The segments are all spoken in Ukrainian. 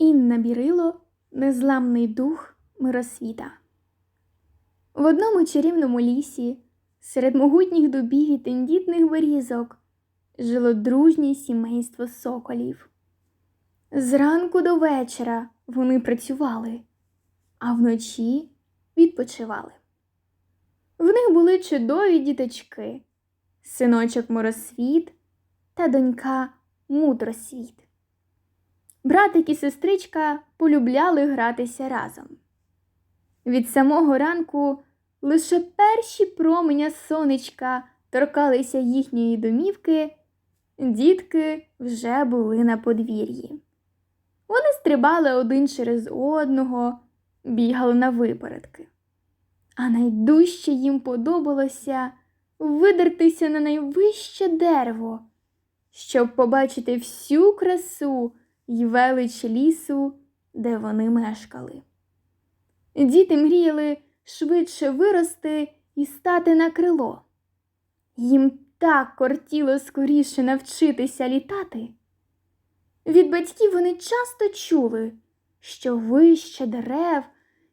Інна Бірило, незламний дух миросвіта. В одному чарівному лісі, серед могутніх дубів і тендітних берізок, жило дружнє сімейство соколів. Зранку до вечора вони працювали, а вночі відпочивали. В них були чудові діточки, синочок Моросвіт та донька Мудросвіт. Братик і сестричка полюбляли гратися разом. Від самого ранку лише перші променя сонечка торкалися їхньої домівки, дітки вже були на подвір'ї. Вони стрибали один через одного, бігали на випередки. А найдужче їм подобалося видертися на найвище дерево, щоб побачити всю красу й велич лісу, де вони мешкали. Діти мріяли швидше вирости і стати на крило. Їм так кортіло скоріше навчитися літати. Від батьків вони часто чули, що вище дерев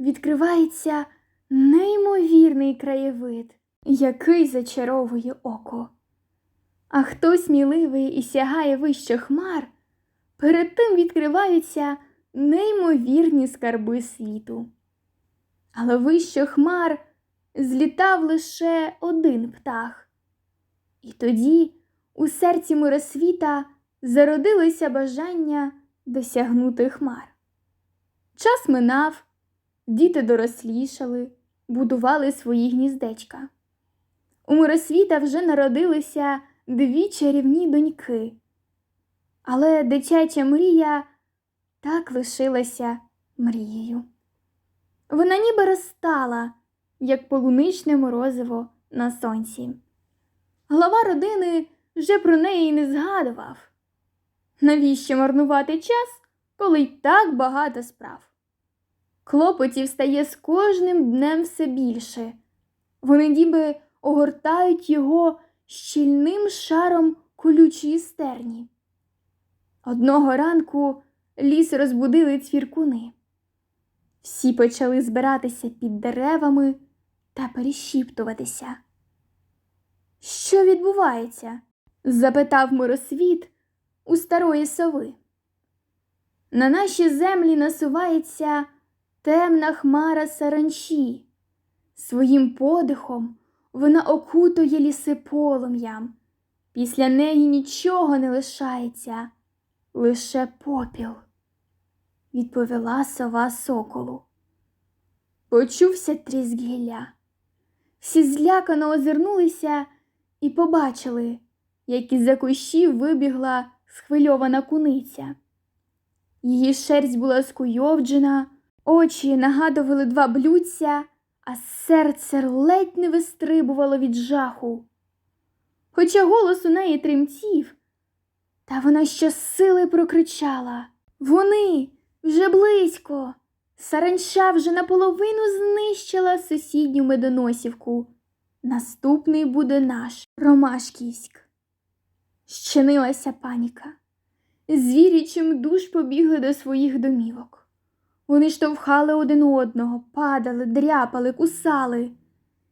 відкривається неймовірний краєвид, який зачаровує око. А хто сміливий і сягає вище хмар, перед тим відкриваються неймовірні скарби світу. Але вище хмар злітав лише один птах. І тоді у серці миросвіта зародилося бажання досягнути хмар. Час минав, діти дорослішали, будували свої гніздечка. У миросвіта вже народилися дві чарівні доньки, але дитяча мрія так лишилася мрією. Вона ніби розстала, як полуничне морозиво на сонці. Глава родини вже про неї не згадував. Навіщо марнувати час, коли й так багато справ? Клопотів стає з кожним днем все більше. Вони ніби огортають його щільним шаром колючої стерні. Одного ранку ліс розбудили цвіркуни. Всі почали збиратися під деревами та перешіптуватися. Що відбувається? запитав миросвіт у старої сови. На наші землі насувається темна хмара саранчі. Своїм подихом вона окутує ліси полум'ям. Після неї нічого не лишається, лише попіл, відповіла сова соколу. Почувся тріск гілля. Всі злякано озирнулися і побачили, як із за кущів вибігла схвильована куниця. Її шерсть була скуйовджена, очі нагадували два блюдця, а серце ледь не вистрибувало від жаху. Хоча голос у неї тремтів, та вона щосили прокричала Вони вже близько. Саранча вже наполовину знищила сусідню медоносівку. Наступний буде наш Ромашківськ. Щинилася паніка. Звірі чимдуж побігли до своїх домівок. Вони штовхали один одного, падали, дряпали, кусали.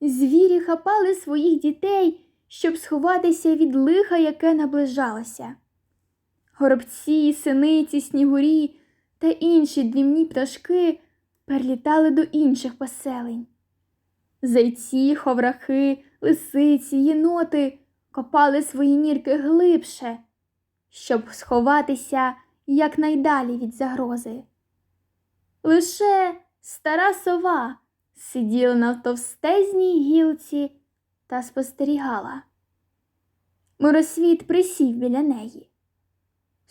Звірі хапали своїх дітей, щоб сховатися від лиха, яке наближалося. Горобці, синиці, снігурі та інші дрібні пташки перелітали до інших поселень. Зайці, ховрахи, лисиці, єноти копали свої нірки глибше, щоб сховатися якнайдалі від загрози. Лише стара сова сиділа на товстезній гілці та спостерігала. Миросвіт присів біля неї.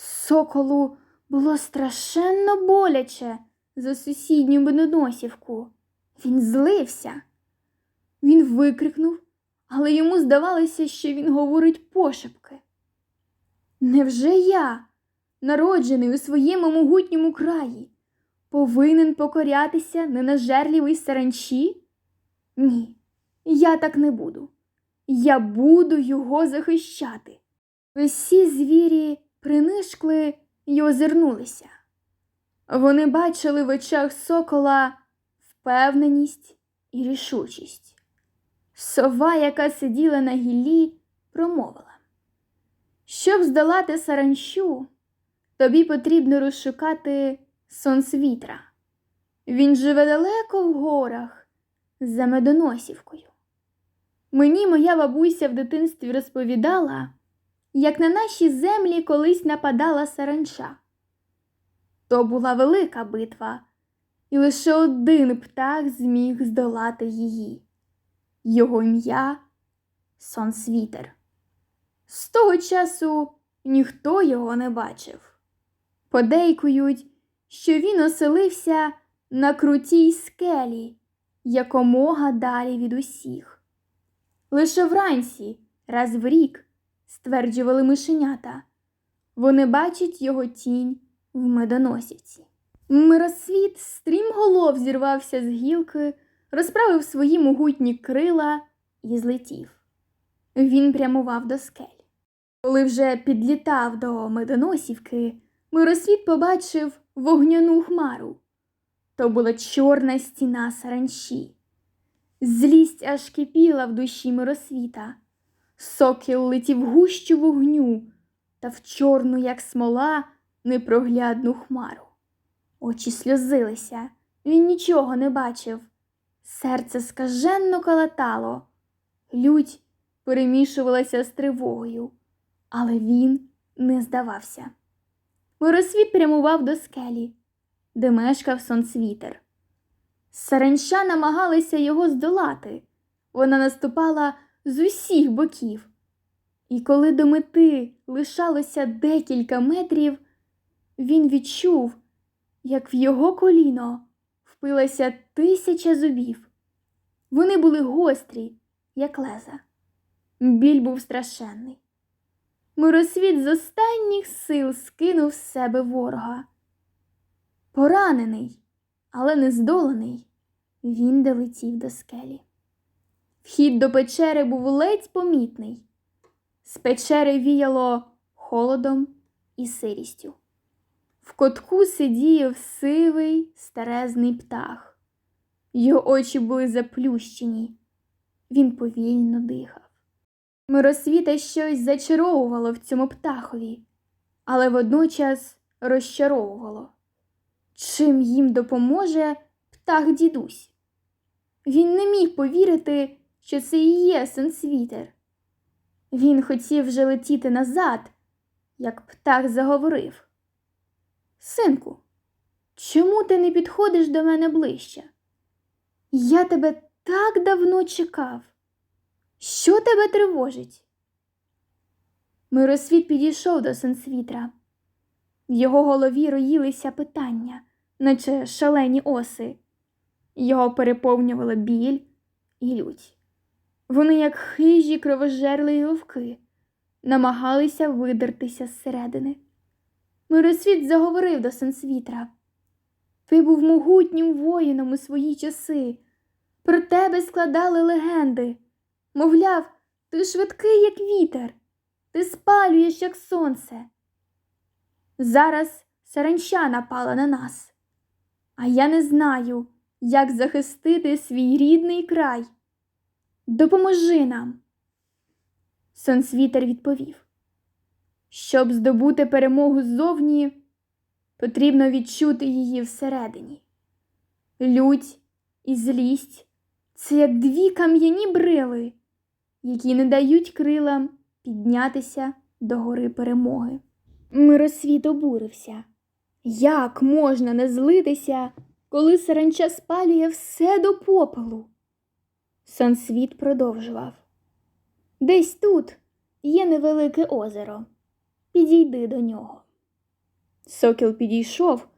Соколу було страшенно боляче за сусідню медоносівку. Він злився. Він викрикнув, але йому здавалося, що він говорить пошепки. Невже я, народжений у своєму могутньому краї, повинен покорятися ненажерливій саранчі? Ні, я так не буду. Я буду його захищати. Всі звірі принишкли й озирнулися. Вони бачили в очах сокола впевненість і рішучість. Сова, яка сиділа на гіллі, промовила. Щоб здолати саранчу, тобі потрібно розшукати сонцвітра. Він живе далеко в горах за медоносівкою. Мені моя бабуся в дитинстві розповідала, як на наші землі колись нападала саранча. То була велика битва, і лише один птах зміг здолати її. Його ім'я Сонсвітер. З того часу ніхто його не бачив. Подейкують, що він оселився на крутій скелі, якомога далі від усіх. Лише вранці, раз в рік, стверджували мишенята, вони бачать його тінь в медоносівці. Миросвіт стрімголов зірвався з гілки, розправив свої могутні крила і злетів. Він прямував до скель. Коли вже підлітав до медоносівки, Миросвіт побачив вогняну хмару. То була чорна стіна саранчі. Злість аж кипіла в душі Миросвіта. Сокіл летів гущу вогню та в чорну, як смола, непроглядну хмару. Очі сльозилися, він нічого не бачив. Серце скаженно калатало, лють перемішувалася з тривогою, але він не здавався. Миросвіт прямував до скелі, де мешкав сонцвітер. Саранча намагалася його здолати. Вона наступала з усіх боків. І коли до мети лишалося декілька метрів, він відчув, як в його коліно впилася тисяча зубів. Вони були гострі, як леза. Біль був страшенний. Миросвіт з останніх сил скинув з себе ворога. Поранений, але не здоланий, він долетів до скелі. Вхід до печери був ледь помітний. З печери віяло холодом і сирістю. В котку сидів сивий старезний птах. Його очі були заплющені. Він повільно дихав. Миросвіта щось зачаровувало в цьому птахові, але водночас розчаровувало. Чим їм допоможе птах дідусь? Він не міг повірити, що це і є сенсвітер. Він хотів вже летіти назад, як птах заговорив. Синку, чому ти не підходиш до мене ближче? Я тебе так давно чекав. Що тебе тривожить? Миросвіт підійшов до сенсвітра. В його голові роїлися питання, наче шалені оси. Його переповнювала біль і лють. Вони, як хижі кровожерливі вовки, намагалися видертися зсередини. Миросвіт заговорив до сенсвітра. Ти був могутнім воїном у свої часи. Про тебе складали легенди. Мовляв, ти швидкий, як вітер, ти спалюєш, як сонце. Зараз саранча напала на нас, а я не знаю, як захистити свій рідний край. Допоможи нам. Сонцвітер відповів. Щоб здобути перемогу ззовні, потрібно відчути її всередині. Лють і злість це як дві кам'яні брили, які не дають крилам піднятися до гори перемоги. Миросвіт обурився. Як можна не злитися, коли саранча спалює все до попелу? Сонсвіт продовжував. Десь тут є невелике озеро. Підійди до нього. Сокіл підійшов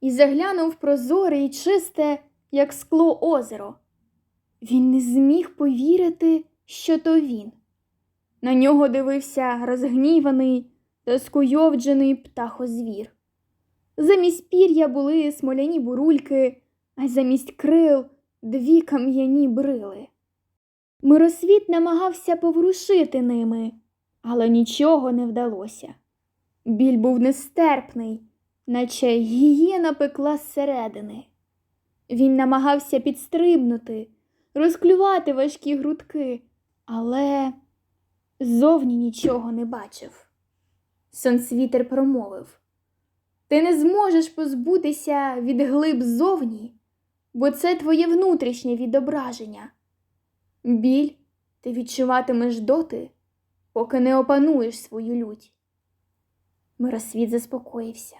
і заглянув прозоре і чисте, як скло озеро. Він не зміг повірити, що то він. На нього дивився розгніваний та птахозвір. Замість пір'я були смоляні бурульки, а замість крил дві кам'яні брили. Миросвіт намагався поворушити ними, але нічого не вдалося. Біль був нестерпний, наче гієна пекла зсередини. Він намагався підстрибнути, розклювати важкі грудки, але зовні нічого не бачив. Сонцвітер промовив Ти не зможеш позбутися від глиб зовні, бо це твоє внутрішнє відображення. Біль ти відчуватимеш доти, поки не опануєш свою лють. Миросвіт заспокоївся,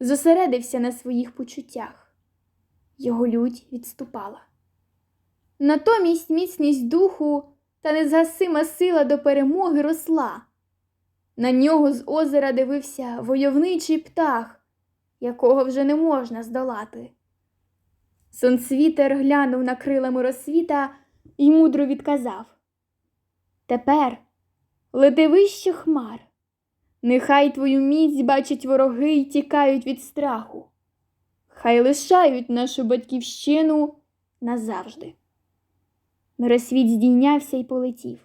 зосередився на своїх почуттях. Його лють відступала. Натомість міцність духу та незгасима сила до перемоги росла. На нього з озера дивився войовничий птах, якого вже не можна здолати. Сонцвітер глянув на крила миросвіта і мудро відказав Тепер лети вище хмар, нехай твою міць бачать вороги й тікають від страху, хай лишають нашу батьківщину назавжди. Миросвіт здійнявся й полетів.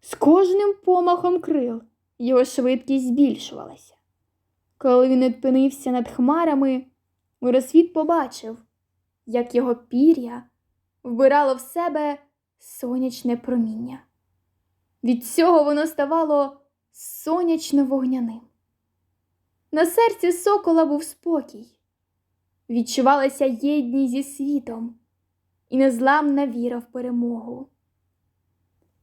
З кожним помахом крил його швидкість збільшувалася. Коли він відпинився над хмарами, Миросвіт побачив, як його пір'я вбирало в себе сонячне проміння. Від цього воно ставало сонячно вогняним. На серці сокола був спокій, відчувалася єдність зі світом і незламна віра в перемогу.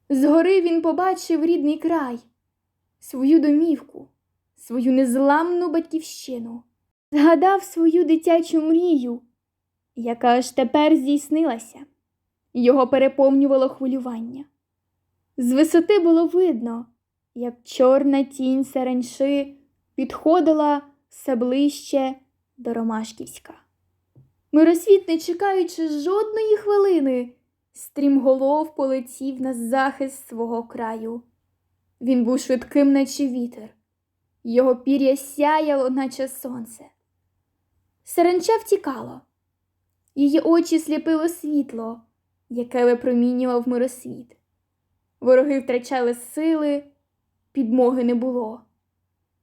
Згори він побачив рідний край, свою домівку, свою незламну батьківщину, згадав свою дитячу мрію, яка аж тепер здійснилася, його переповнювало хвилювання. З висоти було видно, як чорна тінь саранчи підходила все ближче до Ромашківська. Миросвіт, не чекаючи жодної хвилини, стрімголов полетів на захист свого краю. Він був швидким, наче вітер, його пір'я сяяло, наче сонце. Саранча втікало, її очі сліпило світло, яке випромінював миросвіт. Вороги втрачали сили, підмоги не було.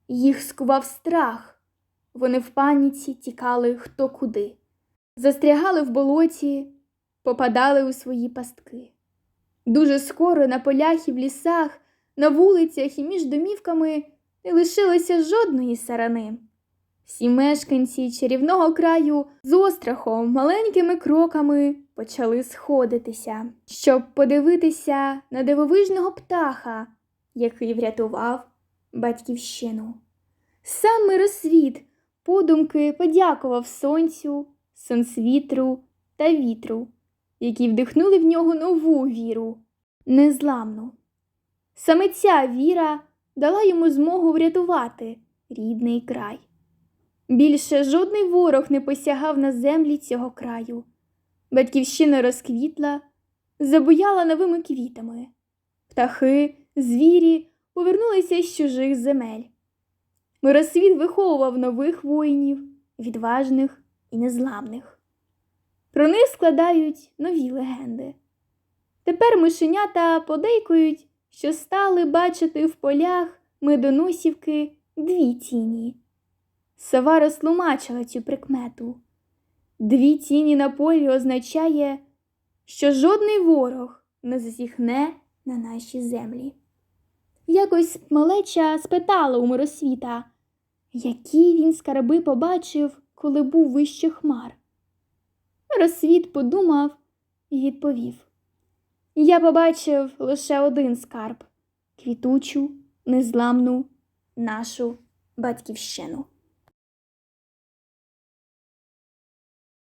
Їх скував страх, вони в паніці тікали хто куди, застрягали в болоті, попадали у свої пастки. Дуже скоро на полях і в лісах, на вулицях і між домівками не лишилося жодної сарани. Всі мешканці чарівного краю з острахом маленькими кроками почали сходитися, щоб подивитися на дивовижного птаха, який врятував батьківщину. Сам миросвіт подумки подякував сонцю, сонцвітру та вітру, які вдихнули в нього нову віру, незламну. Саме ця віра дала йому змогу врятувати рідний край. Більше жодний ворог не посягав на землі цього краю. Батьківщина розквітла, забуяла новими квітами. Птахи, звірі повернулися з чужих земель. Миросвіт виховував нових воїнів, відважних і незламних. Про них складають нові легенди. Тепер мишенята подейкують, що стали бачити в полях медоносівки дві тіні. Сова розтлумачила цю прикмету. Дві тіні на полі означає, що жодний ворог не засіхне на наші землі. Якось малеча спитала у миросвіта, які він скарби побачив, коли був вище хмар. Миросвіт подумав і відповів: Я побачив лише один скарб квітучу, незламну нашу батьківщину.